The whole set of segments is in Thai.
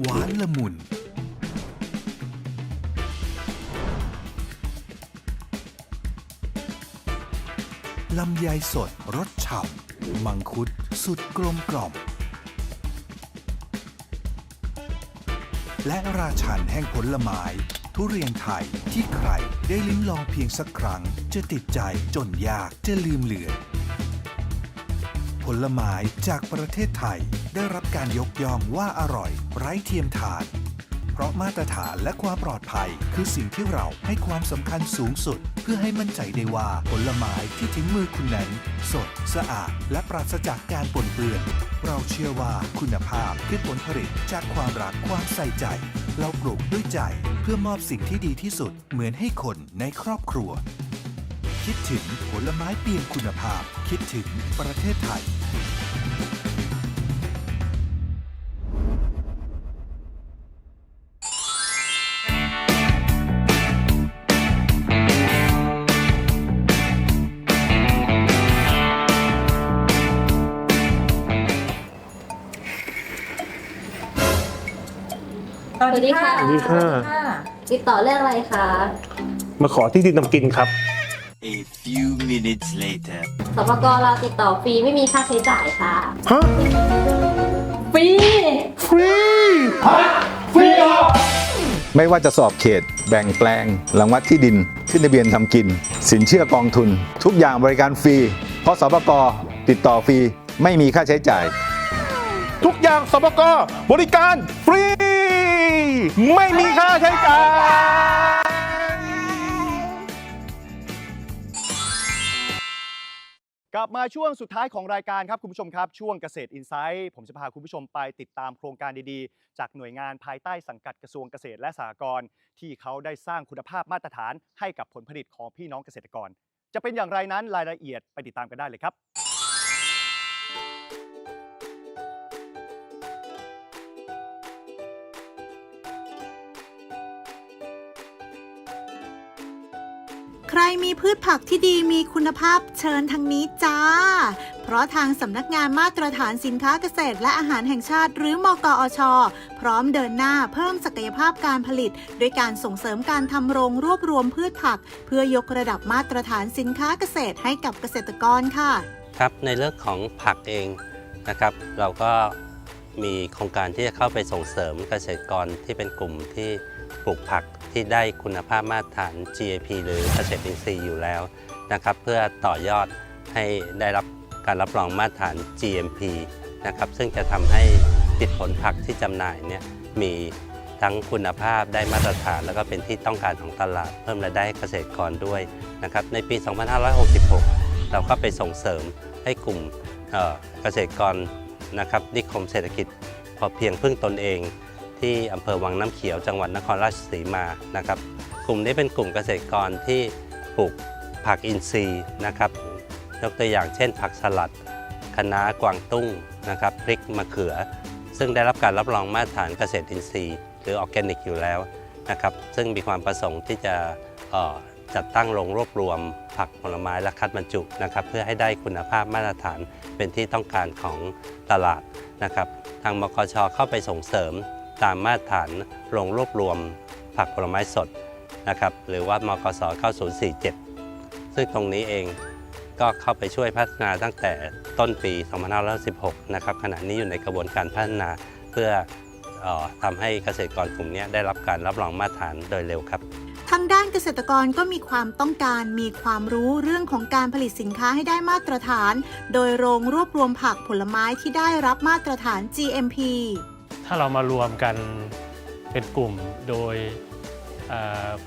หวานละมุน ลำไยสดรสฉ่ำมังคุดสุดกลมกล่อม และราชันแห่งผลไม้ทุเรียนไทยที่ใครได้ลิ้มลองเพียงสักครั้ง จะติดใจจนยากจะลืมเลือน ผลไม้จากประเทศไทย ได้รับการยกย่องว่าอร่อย ไร้เทียมทาน เพราะมาตรฐานและความปลอดภัย คือสิ่งที่เราให้ความสำคัญสูงสุด เพื่อให้มั่นใจได้ว่าผลไม้ที่ถึงมือคุณนั้น สด สะอาด และปราศจากการปนเปื้อน เราเชื่อว่าคุณภาพคือผลผลิตจากความรักความใส่ใจ เราปลูกด้วยใจ เพื่อมอบสิ่งที่ดีที่สุด เหมือนให้คนในครอบครัว คิดถึงผลไม้เปียงคุณภาพ คิดถึงประเทศไทย สวัสดีค่ะ สวัสดีค่ะ ติดต่อเรื่องอะไรคะ มาขอที่ดินทำกินครับ A few minutes later. สปกเราติดต่อฟรีไม่มีค่าใช้จ่ายค่ะ ฮะฟรี ฟรีไม่ว่าจะสอบเขต แบ่งแปลงรางวัดที่ดินขึ้นทะเบียนทำกิน สินเชื่อกองทุน ทุกอย่างบริการฟรี เพราะสปกติดต่อฟรีไม่มีค่าใช้จ่าย ทุกอย่างสปกบริการฟรี ไม่มีค่าใช้จ่าย กลับมาช่วงสุดท้ายของรายการครับคุณผู้ชมครับ ช่วงเกษตรอินไซต์ผมจะพาคุณผู้ชมไปติดตามโครงการดีๆ จากหน่วยงานภายใต้สังกัดกระทรวงเกษตรและสหกรณ์ที่เขาได้สร้างคุณภาพมาตรฐานให้กับผลผลิตของพี่น้องเกษตรกร จะเป็นอย่างไรนั้นรายละเอียดไปติดตามกันได้เลยครับ ใครมีพืชผักที่ดีมีคุณภาพเชิญทางนี้จ้า เพราะทางสำนักงานมาตรฐานสินค้าเกษตรและอาหารแห่งชาติ หรือมกอช พร้อมเดินหน้าเพิ่มศักยภาพการผลิต ด้วยการส่งเสริมการทำโรงรวบรวมพืชผัก เพื่อยกระดับมาตรฐานสินค้าเกษตรให้กับเกษตรกรค่ะ ครับในเรื่องของผักเองนะครับ เราก็มีโครงการที่จะเข้าไปส่งเสริมเกษตรกรที่เป็นกลุ่มที่ ปลูกผักที่ได้คุณภาพมาตรฐาน GAP หรือเกษตรอินทรีย์อยู่แล้วนะครับ เพื่อต่อยอดให้ได้รับการรับรองมาตรฐาน GMP นะครับ ซึ่งจะทำให้ผลิตผลผักที่จำหน่ายเนี่ยมีทั้งคุณภาพได้มาตรฐาน แล้วก็เป็นที่ต้องการของตลาด เพิ่มรายได้เกษตรกรด้วยนะครับ ในปี 2566 เราก็ไปส่งเสริมให้กลุ่มเกษตรกรนะครับนิคมเศรษฐกิจ พอเพียงพึ่งตนเอง ที่อำเภอวังน้ำเขียวจังหวัดนครราชสีมานะครับ กลุ่มนี้เป็นกลุ่มเกษตรกรที่ปลูกผักอินทรีย์นะครับ ยกตัวอย่างเช่น ผักสลัดคะน้ากวางตุ้งนะครับพริกมะเขือ ซึ่งได้รับการรับรองมาตรฐานเกษตรอินทรีย์ หรือออร์แกนิกอยู่แล้วนะครับซึ่งมีความประสงค์ที่จะจัดตั้งโรงรวบรวม ผักผลไม้และคัดบรรจุนะครับเพื่อให้ได้คุณภาพมาตรฐานเป็นที่ต้องการของตลาดนะครับ ทางมกชเข้าไปส่งเสริม ตามมาตรฐานโรงรวบรวมผักผลไม้สดนะครับหรือว่ามกส9047 ซึ่งตรงนี้เองก็เข้าไปช่วยพัฒนาตั้งแต่ต้นปี 2516 นะครับขณะนี้อยู่ในกระบวนการพัฒนาเพื่อออทำให้เกษตรกรกลุ่มนี้ได้รับการรับรองมาตรฐานโดยเร็วครับทางด้านเกษตรกรก็มีความต้องการมีความรู้เรื่องของการผลิตสินค้าให้ได้มาตรฐาน โดยโรงรวบรวมผักผลไม้ที่ได้รับมาตรฐาน GMP ถ้าเรามารวมกันเป็นกลุ่มโดย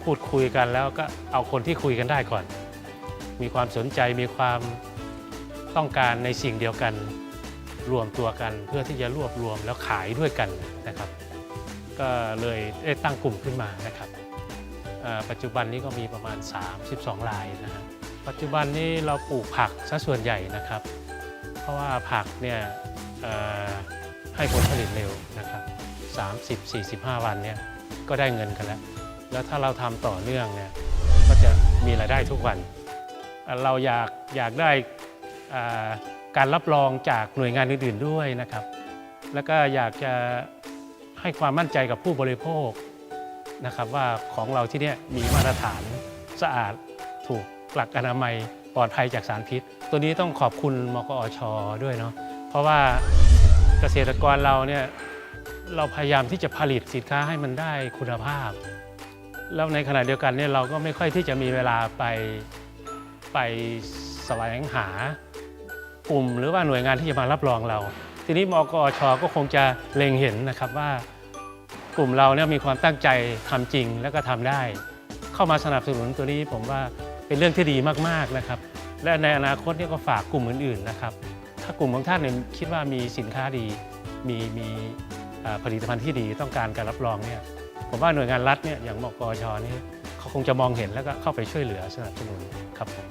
พูดคุยกันแล้วก็เอาคนที่คุยกันได้ก่อน มีความสนใจมีความต้องการในสิ่งเดียวกัน รวมตัวกันเพื่อที่จะรวบรวมแล้วขายด้วยกันนะครับ ก็เลยได้ตั้งกลุ่มขึ้นมานะครับปัจจุบันนี้ก็มีประมาณ 32รายนะฮะปัจจุบันนี้เราปลูกผักซะส่วนใหญ่นะครับ เพราะว่าผักเนี่ย ให้ผลผลิตเร็วนะครับ 30 45 วันเนี่ยก็ได้เงินกันแล้ว แล้วถ้าเราทำต่อเนื่องเนี่ยก็จะมีรายได้ทุกวัน เราอยากอยากได้การรับรองจากหน่วยงานอื่นๆด้วยนะครับ แล้วก็อยากจะให้ความมั่นใจกับผู้บริโภคนะครับว่าของเราที่นี่มีมาตรฐานสะอาดถูกหลักอนามัยปลอดภัยจากสารพิษ ตัวนี้ต้องขอบคุณมกอชด้วยเนาะเพราะว่า เกษตรกรเราเนี่ยเราพยายามที่จะผลิตสินค้าให้มันได้คุณภาพ แล้วในขณะเดียวกันเนี่ยเราก็ไม่ค่อยที่จะมีเวลาไปไปแสวงหากลุ่มหรือว่าหน่วยงานที่จะมารับรองเรา ทีนี้มกอชก็คงจะเล็งเห็นนะครับว่ากลุ่มเราเนี่ยมีความตั้งใจทำจริงแล้วก็ทำได้ เข้ามาสนับสนุนตัวนี้ผมว่าเป็นเรื่องที่ดีมากๆนะครับ และในอนาคตเนี่ยก็ฝากกลุ่มอื่นๆนะครับ กลุ่มของท่านเนี่ยคิดว่ามีสินค้าดี มีมีเอ่อผลิตภัณฑ์ที่ดีต้องการการรับรองเนี่ยผมว่าหน่วยงานรัฐเนี่ยอย่างมกอชนี่เขาคงจะมองเห็นแล้วก็เข้าไปช่วยเหลือสนับสนุนครับผม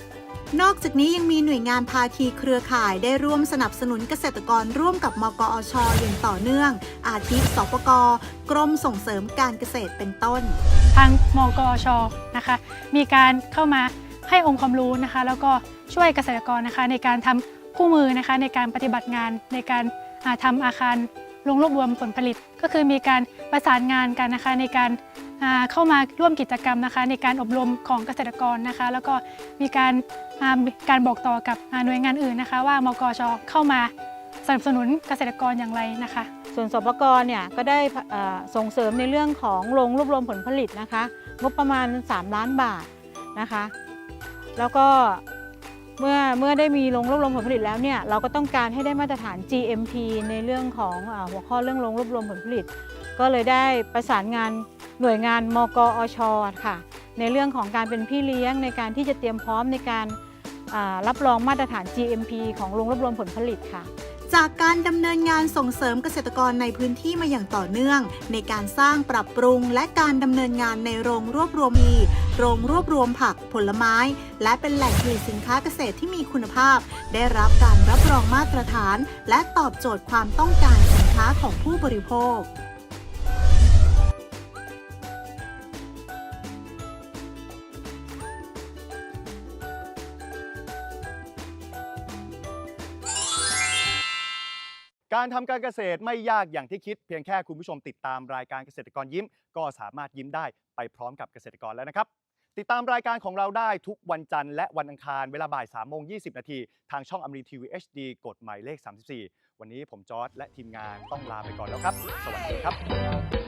นอกจากนี้ยังมีหน่วยงานภาคีเครือข่ายได้ร่วมสนับสนุนเกษตรกรร่วมกับมกอชอย่างต่อเนื่อง อาทิสปกกรมส่งเสริมการเกษตรเป็นต้น ทางมกอชนะคะ มีการเข้ามาให้องค์ความรู้นะคะ แล้วก็ช่วยเกษตรกรนะคะในการทำ คู่มือนะคะในการปฏิบัติงานในการาทำอาคารลงรวบรวมผลผลิต ก็คือมีการประสานงานกันนะคะในการาเข้ามาร่วมกิจกรรมนะคะ ในการอบรมของเกษตรกรนะคะ แล้วก็มีการาการบอกต่อกับหน่วยงานอื่นนะคะ ว่ามกชเข้ามาสนับสนุนเกษตรกรอย่างไรนะคะ ส่วนสปกรเนี่ยก็ได้ส่งเสริมในเรื่องของโรงรวบรวมผลผลิตนะคะ งบประมาณ 3 ล้านบาทนะคะ แล้วก็ เมื่อเมื่อได้มีโรงรวบรวมผลผลิตแล้วเนี่ยเราก็ต้องการให้ได้มาตรฐาน GMP ในเรื่องของอหัวข้อเรื่องโรงรวบรวมผลผลิต ก็เลยได้ประสานงานหน่วยงานมกอชค่ะ ในเรื่องของการเป็นพี่เลี้ยงในการที่จะเตรียมพร้อมในการรับรองมาตรฐาน GMP ของโรงรวบรวมผลผลิตค่ะ จากการดำเนินงานส่งเสริมเกษตรกรในพื้นที่มาอย่างต่อเนื่อง ในการสร้างปรับปรุง และการดำเนินงานในโรงรวบรวมมีโรงรวบรวมผักผลไม้ และเป็นแหล่งผลิตสินค้าเกษตรที่มีคุณภาพ ได้รับการรับรองมาตรฐาน และตอบโจทย์ความต้องการสินค้าของผู้บริโภค การทำการเกษตรไม่ยากอย่างที่คิด เพียงแค่คุณผู้ชมติดตามรายการเกษตรกรยิ้ม ก็สามารถยิ้มได้ไปพร้อมกับเกษตรกรแล้วนะครับ ติดตามรายการของเราได้ทุกวันจันทร์และวันอังคารเวลาบ่าย3โมง20นาทีทางช่องอมรีทีวีเอชดีกดหมายเลข 34 วันนี้ผมจอร์ดและทีมงานต้องลาไปก่อนแล้วครับ สวัสดีครับ